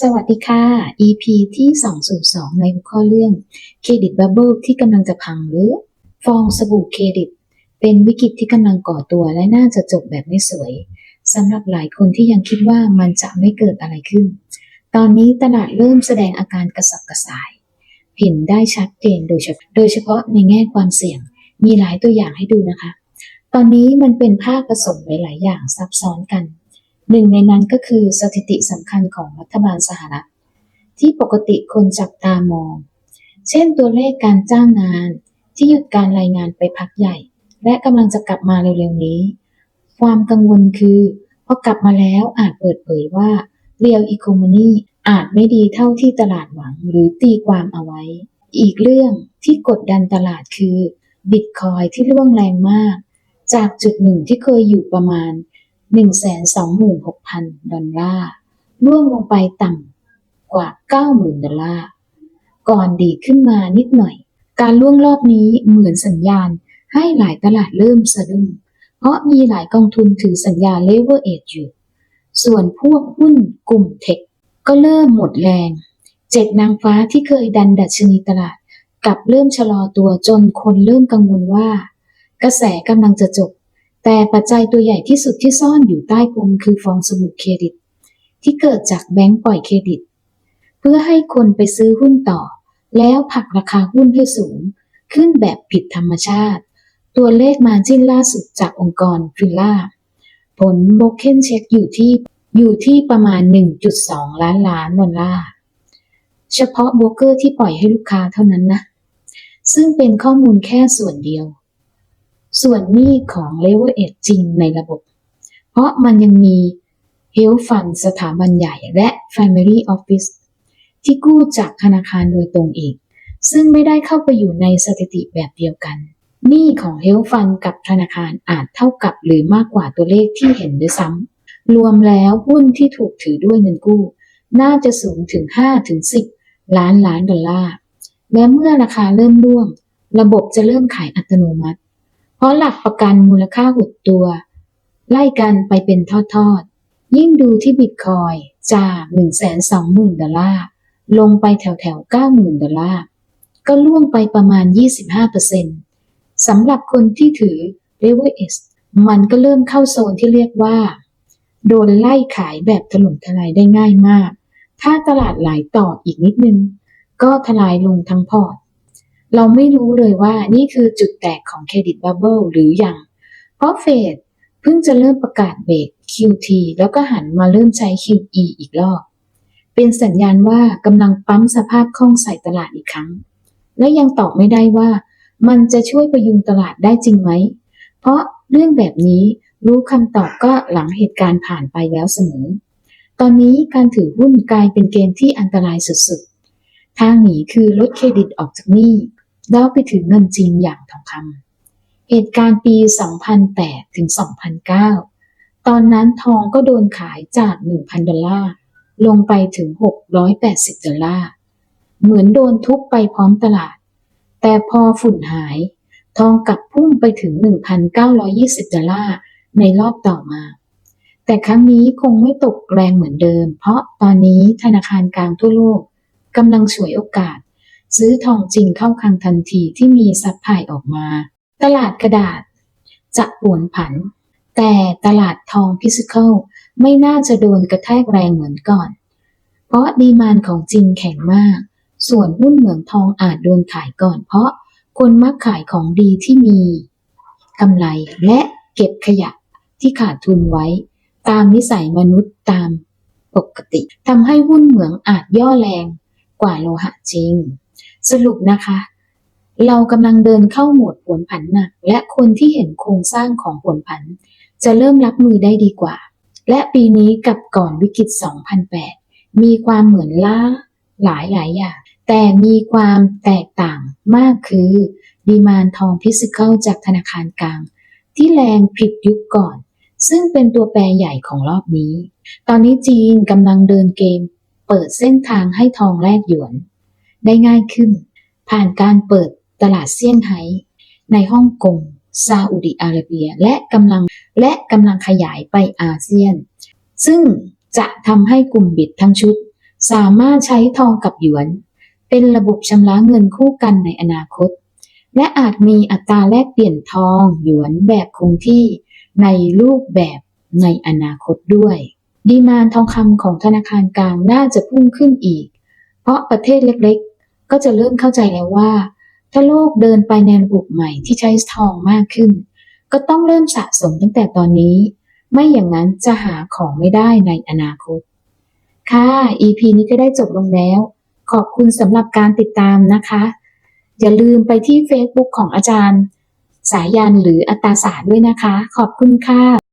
สวัสดีค่ะ EP ที่ 202 ในหัวข้อเรื่องเครดิตบับเบิลที่กำลังจะพังหรือ ฟองสบู่เครดิต เป็นวิกฤตที่กำลังก่อตัวและน่าจะจบแบบไม่สวยสำหรับหลายคนที่ยังคิดว่ามันจะไม่เกิดอะไรขึ้น ตอนนี้ตลาดเริ่มแสดงอาการกระสับกระส่าย เห็นได้ชัดเจนโดยเฉพาะโดยเฉพาะในแง่ความเสี่ยง มีหลายตัวอย่างให้ดูนะคะ ตอนนี้มันเป็นภาพผสมหลาย ๆ อย่างซับซ้อนกัน หนึ่งในนั้นก็คือสถิติสำคัญของรัฐบาลสหรัฐ ที่ปกติคนจับตามอง เช่นตัวเลขการจ้างงานที่หยุดการรายงานไปพักใหญ่ และกำลังจะกลับมาเร็วๆนี้ ความกังวลคือพอกลับมาแล้วอาจเปิดเผยว่า Real Economy อาจไม่ดีเท่าที่ตลาดหวังหรือตีความเอาไว้ อีกเรื่องที่กดดันตลาดคือบิตคอยที่ร่วงแรงมาก จากจุดหนึ่งที่เคยอยู่ประมาณ 126,000 ดอลลาร์ร่วงลงไปต่ำกว่า 90,000 ดอลลาร์ ก่อนดีขึ้นมานิดหน่อย การล่วงรอบนี้เหมือนสัญญาณให้หลายตลาดเริ่มสะดุ้ง เพราะมีหลายกองทุนถือสัญญาเลเวอร์เอจอยู่ ส่วนพวกหุ้นกลุ่มเทคก็เริ่มหมดแรง เจ็ดนางฟ้าที่เคยดันดัชนีตลาดกลับเริ่มชะลอตัวจนคนเริ่มกังวลว่า กระแสกำลังจะจบ แต่ปัจจัยตัวใหญ่ที่สุดที่ซ่อนอยู่ใต้พรมคือฟองสบู่เครดิต ที่เกิดจากแบงก์ปล่อยเครดิต เพื่อให้คนไปซื้อหุ้นต่อ แล้วผลักราคาหุ้นให้สูง ขึ้นแบบผิดธรรมชาติ ตัวเลขมาจิ้นล่าสุดจากองค์กรฟิลล่า ผลโบเคนเช็คอยู่ที่อยู่ที่ประมาณ 1.2 ล้านล้านดอลลาร์ เฉพาะโบรกเกอร์ที่ปล่อยให้ลูกค้าเท่านั้นนะ ซึ่งเป็นข้อมูลแค่ส่วนเดียว ส่วนหนี้ของ Level 1จริงในระบบ เพราะมันยังมี Health Fund สถาบันใหญ่และ Family Office ที่กู้จากธนาคารโดยตรงอีก ซึ่งไม่ได้เข้าไปอยู่ในสถิติแบบเดียวกันหนี้ของ Health Fund กับธนาคารอาจเท่ากับหรือมากกว่าตัวเลขที่เห็นด้วยซ้ำรวมแล้วหุ้นที่ถูกถือด้วยเงินกู้ น่าจะสูงถึง 5-10 ล้านล้านดอลลาร์และเมื่อราคาเริ่มร่วง ระบบจะเริ่มขายอัตโนมัติ เพราะหลักประกันมูลค่าหดตัว ไล่กันไปเป็นทอดๆ ยิ่งดูที่บิตคอยจาก 120,000 ดอลลาร์ ลงไปแถวแถวๆ90,000 ดอลลาร์ ก็ล่วงไปประมาณ 25%สำหรับคนที่ถือ Level S มันก็เริ่มเข้าโซนที่เรียกว่า โดนไล่ขายแบบถล่มทลายได้ง่ายมาก ถ้าตลาดไหลต่ออีกนิดนึง ก็ทลายลงทั้งพอร์ต เราไม่รู้เลยว่านี่คือจุดแตกของเครดิตบับเบิลหรืออยัง เพราะเฟดเพิ่งจะเริ่มประกาศเบรก QT แล้วก็หันมาเริ่มใช้ QE อีกรอบ เป็นสัญญาณว่ากำลังปั๊มสภาพคล่องใส่ตลาดอีกครั้ง และยังตอบไม่ได้ว่า มันจะช่วยประยุงตลาดได้จริงไหม เพราะเรื่องแบบนี้รู้คำตอบก็หลังเหตุการณ์ผ่านไปแล้วเสมอ ตอนนี้การถือหุ้นกลายเป็นเกมที่อันตรายสุดๆ ทางหนีคือลดเครดิตออกจากหนี้ แล้วไปถึงเงินจริงอย่างทองคำเหตุการณ์ปี 2008 ถึง 2009 ตอนนั้นทองก็โดนขายจาก 1,000 ดอลลาร์ ลงไปถึง 680 ดอลลาร์ เหมือนโดนทุบไปพร้อมตลาด แต่พอฝุ่นหาย ทองกลับพุ่งไปถึง 1,920 ดอลลาร์ ในรอบต่อมาแต่ครั้งนี้คงไม่ตกแรงเหมือนเดิม เพราะตอนนี้ธนาคารกลางทั่วโลกกำลังฉวยโอกาส ซื้อทองจริงเข้าคลังทันทีที่มีซัพพลายออกมา ตลาดกระดาษ จะปวนผัน แต่ตลาดทองฟิสิกอลไม่น่าจะโดนกระแทกแรงเหมือนก่อน เพราะดีมานของจริงแข็งมาก ส่วนหุ้นเหมืองทองอาจโดนขายก่อน เพราะคนมักขายของดีที่มีกำไรและเก็บขยะที่ขาดทุนไว้ ตามนิสัยมนุษย์ตามปกติทำให้หุ้นเหมืองอาจย่อแรงกว่าโลหะจริง สรุปนะคะ เรากำลังเดินเข้าโหมดผวนผันหนัก และคนที่เห็นโครงสร้างของผวนผัน จะเริ่มรับมือได้ดีกว่า และปีนี้กับก่อนวิกฤต 2008 มีความเหมือนล่าหลายหลายอย่าง แต่มีความแตกต่างมากคือดีมานทองฟิสิกอลจากธนาคารกลาง ที่แรงผิดยุคก่อน ซึ่งเป็นตัวแปรใหญ่ของรอบนี้ ตอนนี้จีนกำลังเดินเกม เปิดเส้นทางให้ทองแลกหยวน ได้ง่ายขึ้น ผ่านการเปิดตลาดเซี่ยงไฮ้ในฮ่องกงซาอุดิอาระเบีย และกำลังและกำลังขยายไปอาเซียน ซึ่งจะทำให้กลุ่มบิดทั้งชุด สามารถใช้ทองกับหยวน เป็นระบบชำระเงินคู่กันในอนาคต และอาจมีอัตราแลกเปลี่ยนทองหยวนแบบคงที่ในรูปแบบในอนาคตด้วย ดีมานทองคำของธนาคารกลางน่าจะพุ่งขึ้นอีก เพราะประเทศเล็กๆ ก็จะเริ่มเข้าใจแล้วว่า ถ้าโลกเดินไปในระบบใหม่ที่ใช้ทองมากขึ้น ก็ต้องเริ่มสะสมตั้งแต่ตอนนี้ ไม่อย่างนั้นจะหาของไม่ได้ในอนาคต ค่ะ EP นี้ก็ได้จบลงแล้ว ขอบคุณสำหรับการติดตามนะคะ อย่าลืมไปที่ Facebook ของอาจารย์ สายันหรืออัตตาสาด้วยนะคะ ขอบคุณค่ะ